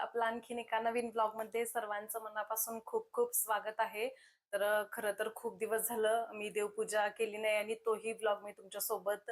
आपलं आणखीन एका नवीन ब्लॉगमध्ये सर्वांचं मनापासून खूप खूप स्वागत आहे. तर खर खरं तर खूप दिवस झालं मी देवपूजा केली नाही आणि तोही ब्लॉग मी तुमच्यासोबत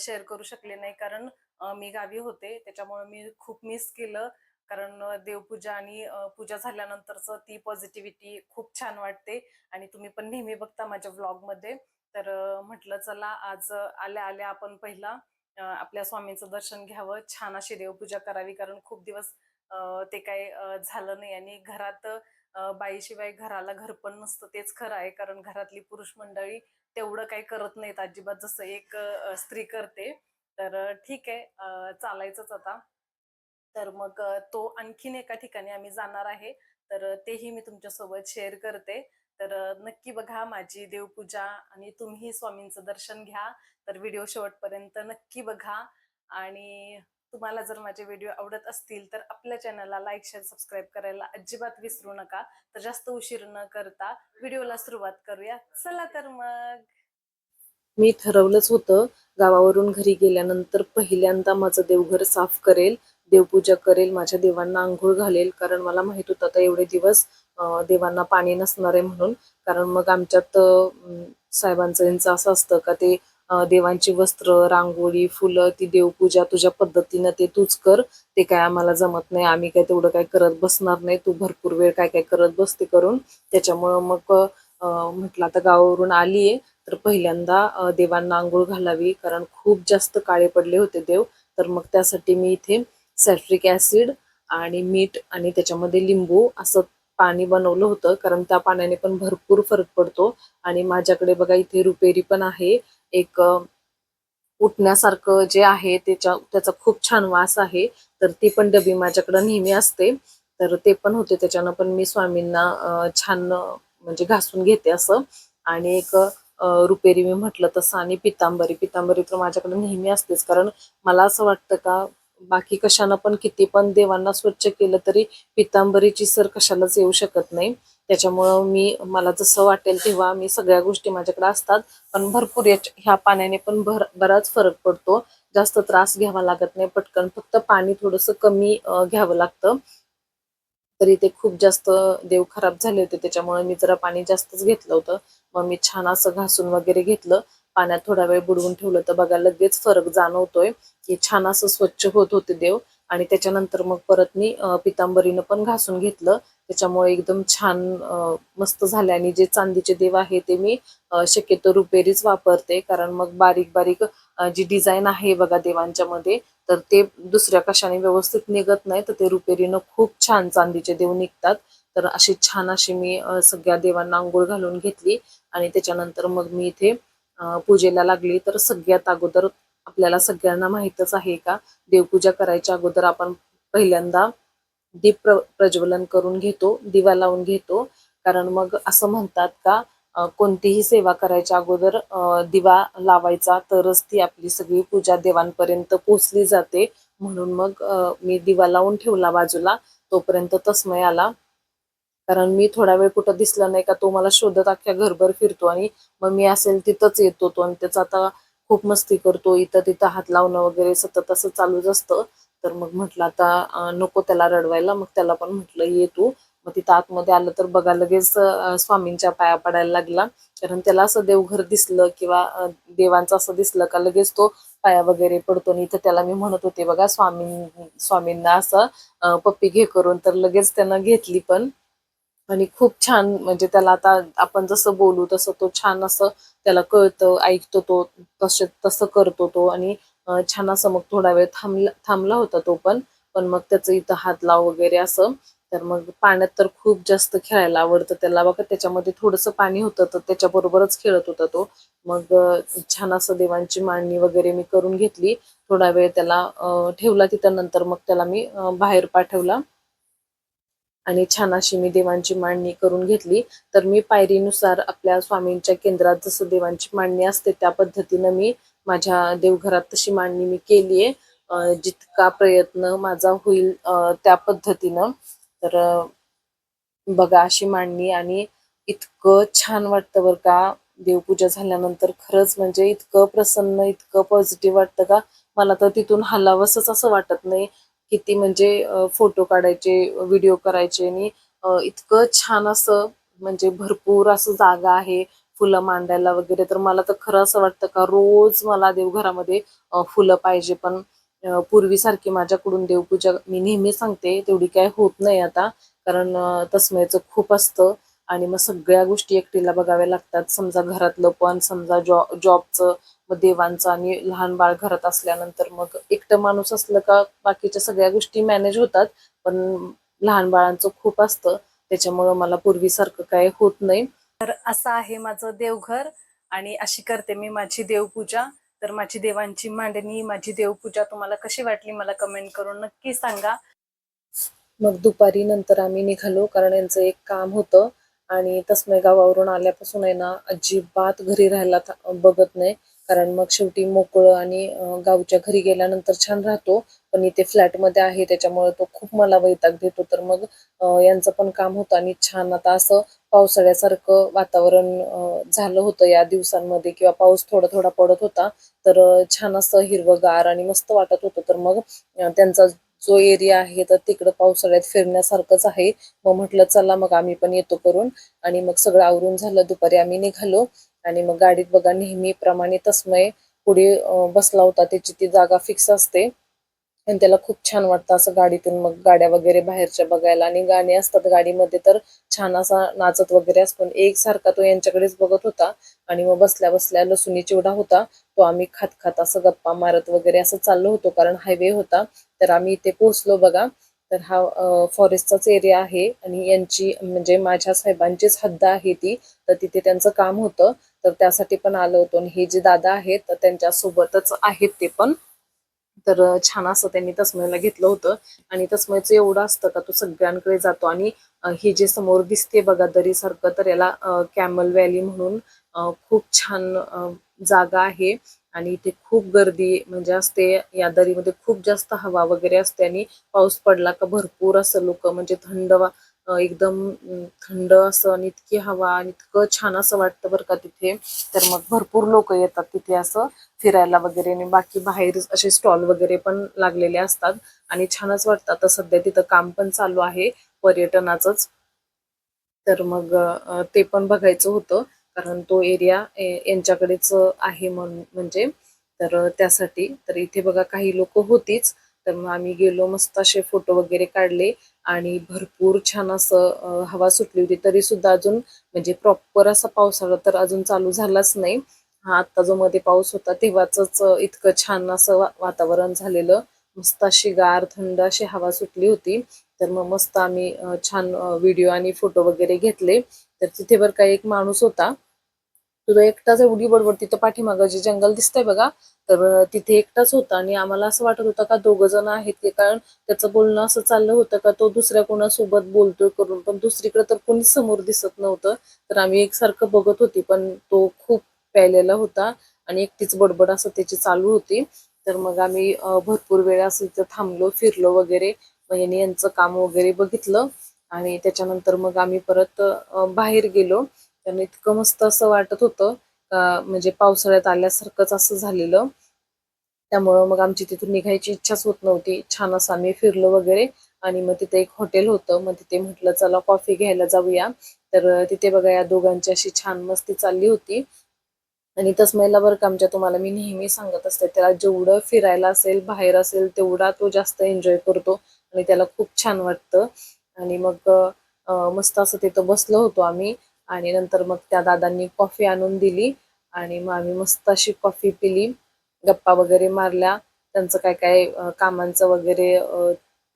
शेअर करू शकले नाही. कारण मी गावी होते त्याच्यामुळे मी खूप मिस केलं. कारण देवपूजा आणि पूजा झाल्यानंतरच ती पॉझिटिव्हिटी खूप छान वाटते आणि तुम्ही पण नेहमी बघता माझ्या ब्लॉगमध्ये. तर म्हटलं चला आज आल्या आल्या आपण पहिला आपल्या स्वामींचं दर्शन घ्यावं. छान अशी देवपूजा करावी कारण खूप दिवस ते काही झालं नाही आणि घरात बाईशिवाय घराला घर पण नसतं तेच खरं आहे. कारण घरातली पुरुष मंडळी तेवढं काही करत नाहीत. अजिबात जसं एक स्त्री करते. तर ठीक आहे. चालायचंच आता. तर मग तो आणखीन एका ठिकाणी आम्ही जाणार आहे. तर तेही मी तुमच्यासोबत शेअर करते. तर नक्की बघा माझी देवपूजा आणि तुम्ही स्वामींचं दर्शन घ्या. तर व्हिडिओ शेवटपर्यंत नक्की बघा. आणि तुम्हाला जर माझे व्हिडिओ आवडत असतील तर आपल्या चॅनलला लाईक शेअर सबस्क्राईब करायला अजिबात विसरू नका. तर जास्त उशीर न करता व्हिडिओला सुरुवात करूया. चला तर मग. मी ठरवलंच होतं गावावरून घरी गेल्यानंतर पहिल्यांदा माझं देवघर साफ करेल देवपूजा करेल माझ्या देवांना आंघोळ घालेल कारण मला माहीत होतं आता एवढे दिवस देवांना पाणी नसणार आहे म्हणून. कारण मग आमच्यात साहेबांचं यांचं असं असतं का ते देवांची वस्त्र रांगोळी फुलं ती देवपूजा तुझ्या पद्धतीनं ते तूच कर. ते काय आम्हाला जमत नाही. आम्ही काय तेवढं काय करत बसणार नाही. तू भरपूर वेळ काय काय करत बसते करून. त्याच्यामुळं मग म्हटलं आता गावावरून आलीये. तर पहिल्यांदा देवांना आंघोळ घालावी. कारण खूप जास्त काळे पडले होते देव. तर मग त्यासाठी मी इथे सॅल्फ्रिक ऍसिड आणि मीठ आणि त्याच्यामध्ये लिंबू असं पाणी बनवलं होतं. कारण त्या पाण्याने पण भरपूर फरक पडतो. आणि माझ्याकडे बघा इथे रुपेरी पण आहे. एक उठण्यासारखं जे आहे त्याच्या त्याचा खूप छान वास आहे. तर ती पण डबी माझ्याकडे नेहमी असते. तर ते पण होते. त्याच्यानं पण मी स्वामींना छान म्हणजे घासून घेते असं. आणि एक रुपेरी मी म्हटलं तसं आणि पितांबरी. पितांबरी तर माझ्याकडे नेहमी असतेच. कारण मला असं वाटतं का बाकी कशानं पण किती पण देवांना स्वच्छ केलं तरी पितांबरीची सर कशालाच येऊ शकत नाही. त्याच्यामुळं मी मला जसं वाटेल तेव्हा मी सगळ्या गोष्टी माझ्याकडे असतात. पण भरपूर याच्या ह्या पाण्याने पण भर बराच फरक पडतो. जास्त त्रास घ्यावा लागत नाही. पटकन फक्त पाणी थोडंसं कमी घ्यावं लागतं. तरी ते खूप जास्त देव खराब झाले होते. त्याच्यामुळे मी जरा पाणी जास्तच घेतलं होतं. मग मी छान असं घासून वगैरे घेतलं. पाण्यात थोडा वेळ बुडवून ठेवलं तर बघा लगेच फरक जाणवतोय की छान असं स्वच्छ होत होते देव. आणि त्याच्यानंतर मग परत मी पितांबरीनं पण घासून घेतलं. त्याच्यामुळे एकदम छान मस्त झाले आणि जे चांदीचे देव आहे ते मी शक्यतो रुपेरीच वापरते. कारण मग बारीक बारीक जी डिझाईन आहे बघा देवांच्या मध्ये तर ते दुसऱ्या कशाने व्यवस्थित निघत नाही. तर ते रुपेरीनं खूप छान चांदीचे देव निघतात. तर अशी छान अशी मी सगळ्या देवांना आंघोळ घालून घेतली. आणि त्याच्यानंतर मग मी इथे पूजेला लागली. तर सगळ्यात अगोदर आपल्याला सगळ्यांना माहीतच आहे का? देवपूजा करायच्या अगोदर आपण पहिल्यांदा दीप प्र प्रज्वलन करून घेतो दिवा लावून घेतो. कारण मग असं म्हणतात का कोणतीही सेवा करायच्या अगोदर दिवा लावायचा तरच ती आपली सगळी पूजा देवांपर्यंत पोचली जाते. म्हणून मग मी दिवा लावून ठेवला बाजूला तोपर्यंत तस्मय आला. कारण मी थोडा वेळ कुठं दिसला नाही का तो मला शोधत अख्ख्या घरभर फिरतो आणि मग मी असेल तिथंच येतो तो आणि त्याचा आता खूप मस्ती करतो. इथं तिथं हात लावणं वगैरे सतत असं चालूच असतं. तर मग म्हटलं आता नको त्याला रडवायला. मग त्याला पण म्हटलं ये तू. मग तिथं आतमध्ये आलं तर बघा लगेच स्वामींच्या पाया पडायला लागला. कारण त्याला असं देवघर दिसलं किंवा देवांचं असं दिसलं का लगेच तो पाया वगैरे पडतो. आणि इथं त्याला मी म्हणत होते बघा स्वामी स्वामींना असं पप्पी घे करून. तर लगेच त्यानं घेतली पण. आणि खूप छान म्हणजे त्याला आता आपण जसं बोलू तसं तो छान असं त्याला कळतं ऐकतो तो तसं तसं करतो तो. आणि छानासमोर छान असं मग थोडा वेळ थांबला थांबला होता तो पण पण मग त्याचं इथं हात लाव वगैरे असं. तर मग पाण्यात तर खूप जास्त खेळायला आवडतं त्याला. बघा त्याच्यामध्ये थोडंसं पाणी होतं तर त्याच्याबरोबरच खेळत होता तो. मग छान असं देवांची मांडणी वगैरे मी करून घेतली. थोडा वेळ त्याला ठेवला तिथं. नंतर मग त्याला मी बाहेर पाठवला. आणि छान अशी मी देवांची मांडणी करून घेतली. तर मी पायरीनुसार आपल्या स्वामींच्या केंद्रात जसं देवांची मांडणी असते त्या पद्धतीनं मी माझ्या देवघरात तशी मांडणी मी केली आहे जितका प्रयत्न माझा होईल त्या पद्धतीनं. तर बघा अशी मांडणी आणि इतकं छान वाटतं बरं का. देवपूजा झाल्यानंतर खरंच म्हणजे इतकं प्रसन्न इतकं पॉझिटिव्ह वाटतं का. मला तर तिथून हलावंसच असं वाटत नाही किती म्हणजे फोटो काढायचे व्हिडिओ करायचे आणि इतकं छान असं म्हणजे भरपूर असं जागा आहे. फुलं मांडायला वगैरे तर मला तर खरं असं वाटतं का रोज मला देवघरामध्ये फुलं पाहिजे. पण पूर्वीसारखी माझ्याकडून देवपूजा मी नेहमी सांगते तेवढी काय होत नाही आता. कारण तस्मयचं खूप असतं आणि मग सगळ्या गोष्टी एकटीला बघाव्या लागतात. समजा घरातलं पण समजा जॉ जॉबचं मग देवांचं आणि लहान बाळ घरात असल्यानंतर मग एकटं माणूस असलं का बाकीच्या सगळ्या गोष्टी मॅनेज होतात. पण लहान बाळांचं खूप असतं. त्याच्यामुळं मला पूर्वीसारखं काय होत नाही. तर असं आहे माझं देवघर आणि अशी करते मी माझी देवपूजा. तर माझी देवांची मांडणी माझी देवपूजा तुम्हाला कशी वाटली मला कमेंट करून नक्की सांगा. मग दुपारी नंतर आम्ही निघालो कारण यांचं एक काम होतं आणि तसमय गावावरून आल्यापासून आहे ना अजिबात घरी राहायला बघत नाही. कारण मग शेवटी मोकळं आणि गावच्या घरी गेल्यानंतर छान राहतो. पण इथे फ्लॅटमध्ये आहे त्याच्यामुळे तो खूप मला वैताग देतो. तर मग यांचं पण काम होतं आणि छान आता असं पावसाळ्यासारखं वातावरण झालं होतं या दिवसांमध्ये किंवा पाऊस थोडा थोडा पडत होता. तर छान असं हिरवगार आणि मस्त वाटत होतं. तर मग त्यांचा जो एरिया आहे तर तिकडं पावसाळ्यात फिरण्यासारखंच आहे. मग म्हटलं चला मग आम्ही पण येतो करून. आणि मग सगळं आवरून झालं. दुपारी आम्ही निघालो आणि मग गाडीत बघा नेहमीप्रमाणे तस्मय पुढे बसला होता. त्याची ती जागा फिक्स असते. आणि त्याला खूप छान वाटतं असं गाडीतून मग गाड्या वगैरे बाहेरच्या बघायला. आणि गाणी असतात गाडीमध्ये तर छान असा नाचत वगैरे असतो. एक एकसारखा तो यांच्याकडेच बघत होता. आणि मग बसल्या बसल्या लसुणी चिवडा होता. तो आम्ही खात खात असं गप्पा मारत वगैरे असं चाललो होतो. कारण हायवे होता. तर आम्ही इथे पोहोचलो बघा. तर हा फॉरेस्टचाच एरिया आहे. आणि यांची म्हणजे माझ्या साहेबांचीच हद्द आहे ती. तर तिथे त्यांचं काम होतं. तर त्यासाठी पण आलो होतो. आणि हे जे दादा आहेत तर त्यांच्या सोबतच आहेत ते पण. तर छान असं त्यांनी तस्मयला घेतलं होतं. आणि तस्मयचं एवढं असतं का तो सगळ्यांकडे जातो. आणि हे जे समोर दिसते बघा दरीसारखं तर याला कॅमल व्हॅली म्हणून खूप छान जागा आहे. आणि इथे खूप गर्दी म्हणजे असते. या दरीमध्ये खूप जास्त हवा वगैरे असते. आणि पाऊस पडला का भरपूर असं लोक म्हणजे थंड वा एकदम थंड असं आणि इतकी हवा आणि इतकं छान असं वाटतं बरं का तिथे. तर मग भरपूर लोक येतात तिथे असं फिरायला वगैरे आणि बाकी बाहेर असे स्टॉल वगैरे पण लागलेले असतात. आणि छानच वाटतं. आता सध्या तिथं काम पण चालू आहे पर्यटनाचंच. तर मग ते पण बघायचं होतं. कारण तो एरिया यांच्याकडेच आहे म्हणून म्हणजे. तर त्यासाठी तर इथे बघा काही लोक होतीच. तर मग आम्ही गेलो मस्त असे फोटो वगैरे काढले. आणि भरपूर छान असं हवा सुटली होती. तरी सुद्धा अजून म्हणजे प्रॉपर असा पावसाळा तर अजून चालू झालाच नाही. हा आत्ता जो मध्ये पाऊस होता तेव्हाच इतकं छान असं वा- वातावरण झालेलं. मस्त अशी गार थंड अशी हवा सुटली होती. तर मग मस्त आम्ही छान व्हिडिओ आणि फोटो वगैरे घेतले. तर तिथे बरं का एक माणूस होता. तो एकटाच एवढी बडबड. तिथं पाठीमागं जे जंगल दिसतंय बघा तर तिथे एकटाच होता. आणि आम्हाला असं वाटत होतं का दोघ जण आहेत ते कारण त्याचं बोलणं असं चाललं होतं का तो दुसऱ्या कोणासोबत बोलतोय करून. पण दुसरीकडे तर कोणीच समोर दिसत नव्हतं. तर आम्ही एकसारखं बघत होती पण तो खूप प्यायलेला होता आणि एकटीच बडबड असं त्याची चालू होती. तर मग आम्ही भरपूर वेळ असं इथं थांबलो फिरलो वगैरे. मग यांनी यांचं काम वगैरे बघितलं आणि त्याच्यानंतर मग आम्ही परत बाहेर गेलो. त्यानं इतकं मस्त असं वाटत होतं का म्हणजे पावसाळ्यात आल्यासारखंच असं झालेलं. त्यामुळं मग आमची तिथून निघायची इच्छाच होत नव्हती. छान असं आम्ही फिरलो वगैरे आणि मग तिथे एक हॉटेल होतं. मग तिथे म्हटलं चला कॉफी घ्यायला जाऊया. तर तिथे बघा या दोघांची अशी छान मस्ती चालली होती. आणि तस्मयला बरं का आमच्या तुम्हाला मी नेहमी सांगत असते त्याला जेवढं फिरायला असेल बाहेर असेल तेवढा तो जास्त एन्जॉय करतो आणि त्याला खूप छान वाटतं. आणि मग मस्त असं तिथं बसलो होतो आम्ही. आणि नंतर मग त्या दादांनी कॉफी आणून दिली. आणि मग आम्ही मस्त अशी कॉफी पिली. गप्पा वगैरे मारल्या. त्यांचं काय काय कामांचं वगैरे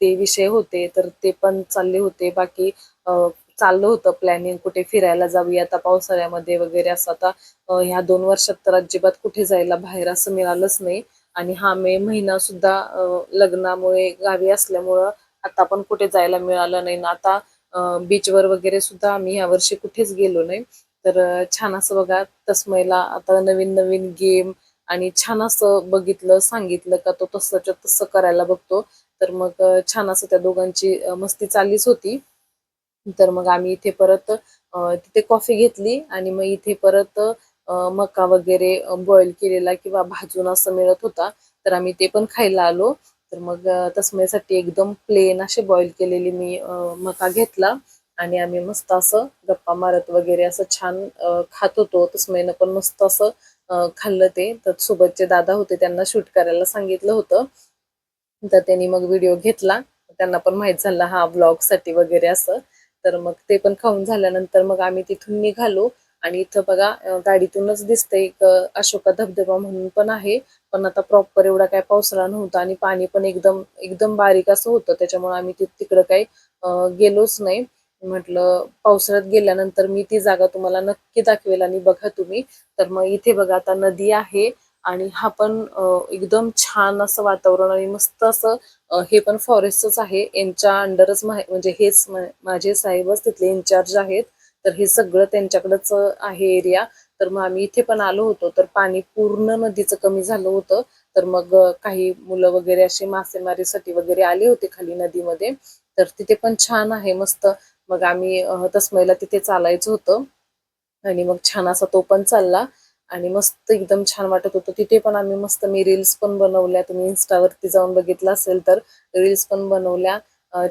ते विषय होते. तर ते पण चालले होते. बाकी चाललं होतं प्लॅनिंग कुठे फिरायला जाऊया आता पावसाळ्यामध्ये वगैरे असं. आता ह्या दोन वर्षात तर अजिबात कुठे जायला बाहेर असं मिळालंच नाही. आणि हा मे महिना सुद्धा लग्नामुळे गावी असल्यामुळं आता पण कुठे जायला मिळालं नाही. ना आता बीचवर वगैरे सुद्धा आम्ही यावर्षी कुठेच गेलो नाही. तर छान असं बघा तस्मयला आता नवीन नवीन गेम आणि छान असं बघितलं सांगितलं का तो तसंच्या तसं करायला बघतो. तर मग छान असं त्या दोघांची मस्ती चाललीच होती. तर मग आम्ही इथे परत तिथे कॉफी घेतली आणि मग इथे परत मका वगैरे बॉईल केलेला किंवा भाजून असं मिळत होता. तर आम्ही ते पण खायला आलो. तर मग अं, एकदम प्लेन असे बॉईल केलेली मी मका घेतला आणि आम्ही मस्त असं गप्पा मारत वगैरे असं छान खात होतो. तस्मयनं पण मस्त असं खाल्लं ते. तर सोबतचे दादा होते त्यांना शूट करायला सांगितलं होतं. तर त्यांनी मग व्हिडिओ घेतला. त्यांना पण माहीत झालं हा ब्लॉगसाठी वगैरे असं. तर मग ते पण खाऊन झाल्यानंतर मग आम्ही तिथून निघालो. आणि इथं बघा गाडीतूनच दिसतंय एक अशोका धबधबा म्हणून पण आहे. पण आता प्रॉपर एवढा काय पावसाळा नव्हता आणि पाणी पण एकदम एकदम बारीक असं होतं. त्याच्यामुळे आम्ही तिकडं काही गेलोच नाही. म्हटलं पावसाळ्यात गेल्यानंतर मी ती जागा तुम्हाला नक्की दाखवेल आणि बघा तुम्ही. तर मग इथे बघा आता नदी आहे आणि हा पण एकदम छान असं वातावरण आणि मस्त असं हे पण फॉरेस्टच आहे. यांच्या अंडरच म्हणजे हेच माझे साहेबच तिथले इन्चार्ज आहेत. तर हे सगळं त्यांच्याकडंच आहे एरिया तर मग आम्ही इथे पण आलो होतो. तर पाणी पूर्ण नदीचं कमी झालं होतं. तर मग काही मुलं वगैरे असे मासेमारीसाठी वगैरे आले होते खाली नदीमध्ये. तर तिथे पण छान आहे मस्त. मग आम्ही तस्मयला तिथे चालायचं होतं. आणि मग छान असा तो पण चालला. आणि मस्त एकदम छान वाटत होतं. तिथे पण आम्ही मस्त मी रील्स पण बनवल्या. तुम्ही इन्स्टावरती जाऊन बघितलं असेल तर रील्स पण बनवल्या.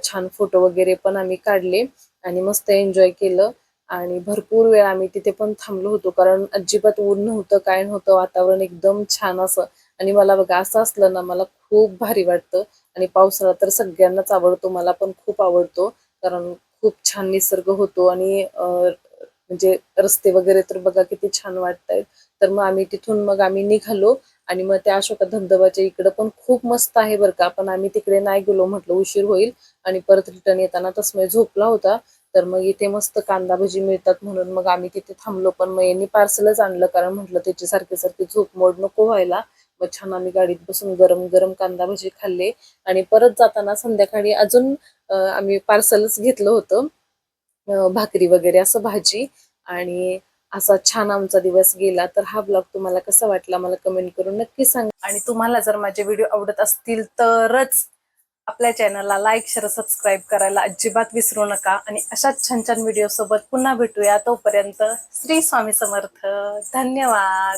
छान फोटो वगैरे पण आम्ही काढले. आणि मस्त एन्जॉय केलं. आणि भरपूर वेळ आम्ही तिथे पण थांबलो होतो कारण अजिबात ऊन नव्हतं काय नव्हतं वातावरण एकदम छान असं. आणि मला बघा असं असलं ना मला खूप भारी वाटतं. आणि पावसाळा तर सगळ्यांनाच आवडतो मला पण खूप आवडतो कारण खूप छान निसर्ग होतो. आणि म्हणजे रस्ते वगैरे तर बघा किती छान वाटतायत. तर मग आम्ही तिथून मग आम्ही निघालो आणि मग त्या अशोका धबधबाच्या इकडं पण खूप मस्त आहे बरं का. पण आम्ही तिकडे नाही गेलो म्हटलं उशीर होईल. आणि परत रिटर्न येताना तसमय झोपला होता. तर मग इथे मस्त कांदा भजी मिळतात म्हणून मग आम्ही तिथे थांबलो. पण मग यांनी पार्सलच आणलं कारण म्हटलं त्याची सारखी सारखी झोप मोड नको व्हायला. मग छान आम्ही गाडीत बसून गरम गरम कांदा भजी खाल्ले. आणि परत जाताना संध्याकाळी अजून आम्ही पार्सलच घेतलं होतं. भाकरी वगैरे असं भाजी. आणि असा छान आमचा दिवस गेला. तर हा ब्लॉग तुम्हाला कसा वाटला मला कमेंट करून नक्की सांगा. आणि तुम्हाला जर माझे व्हिडिओ आवडत असतील तरच आपल्या चॅनलला लाईक शेअर सबस्क्राईब करायला अजिबात विसरू नका. आणि अशाच छान छान व्हिडिओ सोबत पुन्हा भेटूया. तोपर्यंत श्री स्वामी समर्थ. धन्यवाद.